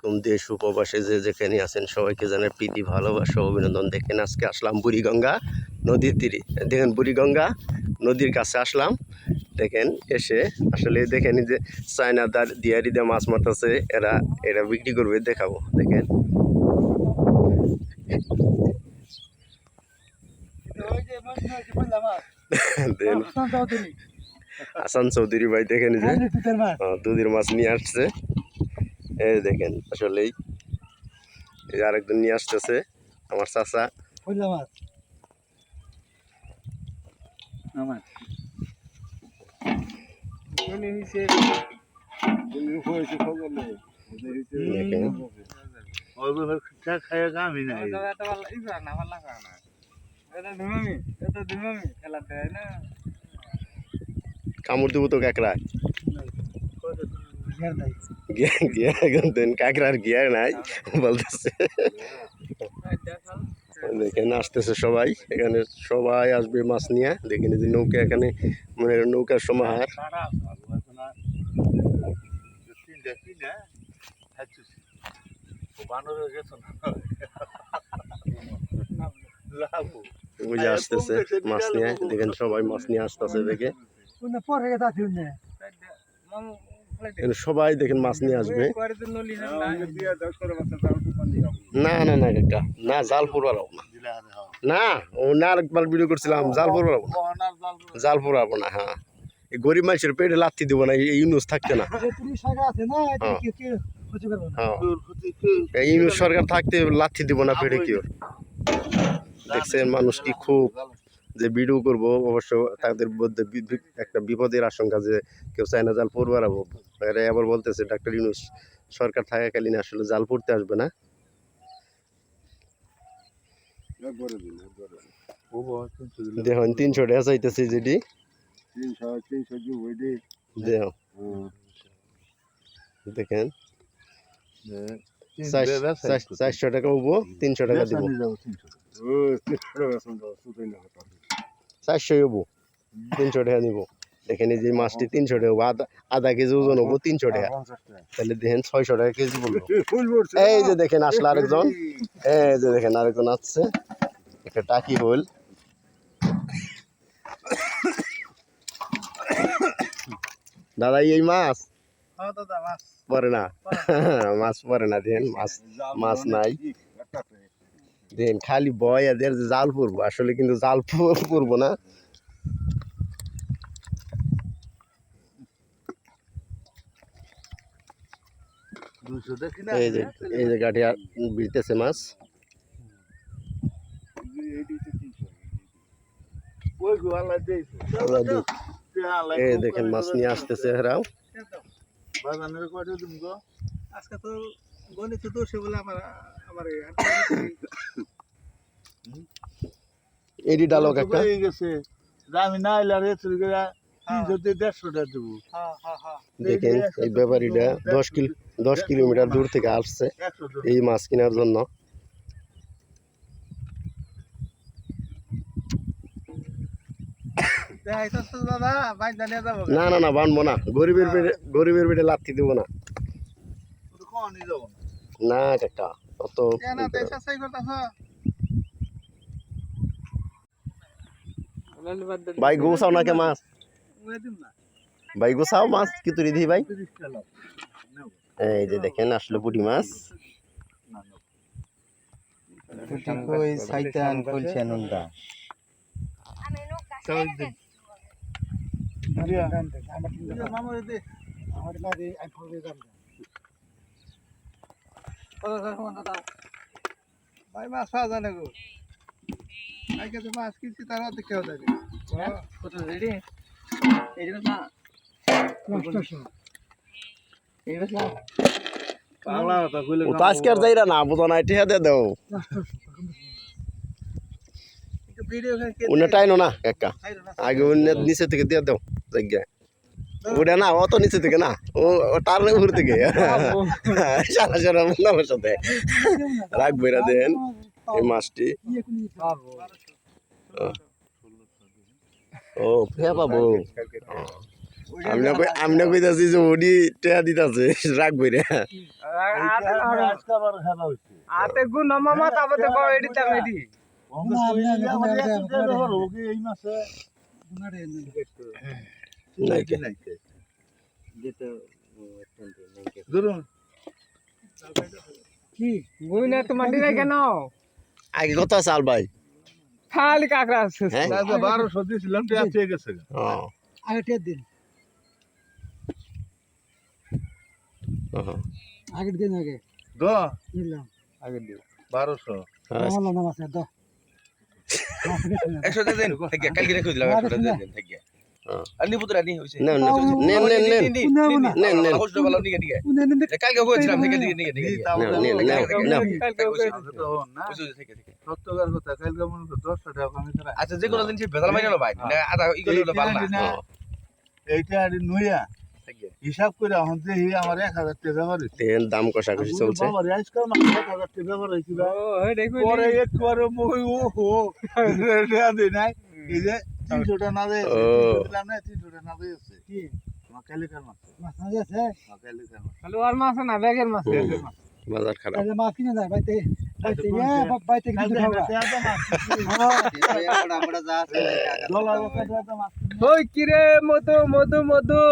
আলাইকুম দেশ উপবাসে যে যেখানে আছেন সবাইকে জানাই প্রীতি ভালোবাসা অভিনন্দন। দেখেন আজকে আসলাম বুড়িগঙ্গা নদীর তীরে। দেখেন বুড়িগঙ্গা নদীর কাছে আসলাম। দেখেন এসে আসলে দেখেন যে চায়না দার দিয়ারি দিয়ে মাছ মারতেছে এরা এরা বিক্রি করবে দেখাবো। দেখেন। আসান চৌধুরী। ভাই দেখেন যে দুধের মাছ নিয়ে আসছে। এই দেখেন আসলেই এই আরেকজন নিয়ে আসতেছে আমার চাচা। দেখেন। আমি নাই। কামড় দেবো তো কাঁকড়া গিয়ার দেন কাঁকড়ার গিয়ার নাই বলতেছে দেখেন আসতেছে সবাই এখানে সবাই আসবে মাছ নিয়ে দেখেন যে নৌকা এখানে মানে নৌকার সমাহার বুঝে আসতেছে মাছ নিয়ে দেখেন সবাই মাছ নিয়ে আসতেছে দেখে সবাই দেখেন মাছ নিয়ে আসবে। না না না কাকা না জাল পড়াবো না। না ও না আরেকবার ভিডিও করছিলাম জাল পড়াবো না। জাল পড়াবো না হ্যাঁ। এই গরিব মানুষের পেটে লাথি দিব না এই ইউনুস থাকতে না। হ্যাঁ। ইউনুস সরকার থাকতে লাথি দিব না পেটে কি? দেখছেন মানুষ কি খুব যে ভিডিও করব অবশ্য তাদের মধ্যে একটা বিপদের আশঙ্কা যে কেউ চায়না জাল পড়বারাবো এরা আবার বলতেছে ডাক্তার ইউনুস সরকার থাকাকালীন আসলে জাল পড়তে আসবে না। দেখুন তিনশো টাকা চাইতেছে যেটি দেখেন। চার- চার- চারশো টাকা উবো তিনশো টাকা দিব। চারশো হব তিনশো টাকা নিব। দেখেন এই যে মাছটি তিনশো টাকা হব আধা আধা কেজি ওজন হব তিনশো টাকা। তাহলে দেখেন ছয়শো টাকা কেজি বলব এই যে দেখেন আসলে আরেকজন। এই যে দেখেন আরেকজন আসছে। একটা টাকি হল দাদা এই মাছ? পরে না। মাছ পরে না দেন মাছ মাছ নাই। দেন খালি বয় এদের যে জাল পরবো। আসলে কিন্তু জাল প- পরবো না। এই যে এই যে গাঠি বিড়তেছে মাছ। এই দেখেন মাছ নিয়ে আসতেছে এরাও। আজকে তো গণিত তো সে বলে আমার এডি ডালক একটা। আমি না এলে আর এত তিনশো দিয়ে দেড়শো টাকা দেবো। হ্যাঁ হ্যাঁ হ্যাঁ। দেখেন এই ব্যাপারীটা দশ কিলো দশ কিলোমিটার দূর থেকে আসছে এই মাছ কেনার জন্য। না না না বানবো না। গরিবের পেটে গরিবের পেটে লাথি দেবো না। না। না কাকা। অত কেন তো ভাই গোসাও না কে মাছ দিম না। ভাই গোসাও মাছ কি তুই দিই ভাই? এই যে দেখেন আসলে পুঁটি মাছ। কই? শয়তান কইছেন উনটা মামুর দে আমার লাগে আই ফোন দাদা ভাই মাছ পাওয়া যায় না গো তো মাছ কিনছি তার অর্ধেক কেউ দেবে কত রেডি? এই যে না এই যে না। বাংলা কথা কইলে ও তো আজকে আর যাইরা না বুঝো না এটা দে দাও। না আগে উনি নিচে থেকে দিয়ে দাও জায়গা ওটা না অত নিচে থেকে না ও তার উপর থেকে সারা সারা আমার সাথে রাখব এরা দেন এই মাছটি ও ফেয়া পাবো আমি না কই- আমি না কইতাছি যে ওডি টেয়া দিতাছে রাখবই রে আতে গুণ মামা তারপর তো কয় এডি তার এডি এই মাসে নাই কে। ধরুন। কি? গুণ এত মাটি নাই কেন? আগে কত আছে আল ভাই। খালি কাকড়া আছে। হ্যাঁ? বারোশো দিয়েছিলাম টেয়া চেয়ে গেছে। আগে টের দিন। আগের দিন আগে। দ। নিলাম। বারোশো। বললাম না মাসে দাও একশো দেন। কালকে রেখে দিলাম একশো দেন থেকে হ্যাঁ। আর নিবো হইছে নেন নেন নেন নেন নেন নেন নেন কষ্ট ভালো নিকে নিকে কালকে কইছিলাম থেকে নিকে নিকে নিকে নেন নেন নেন নেন থেকে থেকে সত্যকার কথা কালকে মনে করো দশটা টাকা আমি ছাড়া আচ্ছা যে কোনো জিনিস ভেজাল মাইনা ভাই আধা ই হলো ভালো না এইটা আর নইয়া হিসাব করে এখন যে আমার এক হাজার টাকা হয়েছে তেল দাম কষাকষি চলছে আজকাল না এক হাজার টাকা পরে একটু আরে মই ও হো নাই এই যে তিনশোটা না দেয় না তিনশোটা না দেয় কি? মাছ। বাজার খারাপ। কিনে যায় বাইতে বাইতে খাওয়া। আমরা যা আছে ডলার কাটা মাছ ওই কিরে মধু মধু মধু।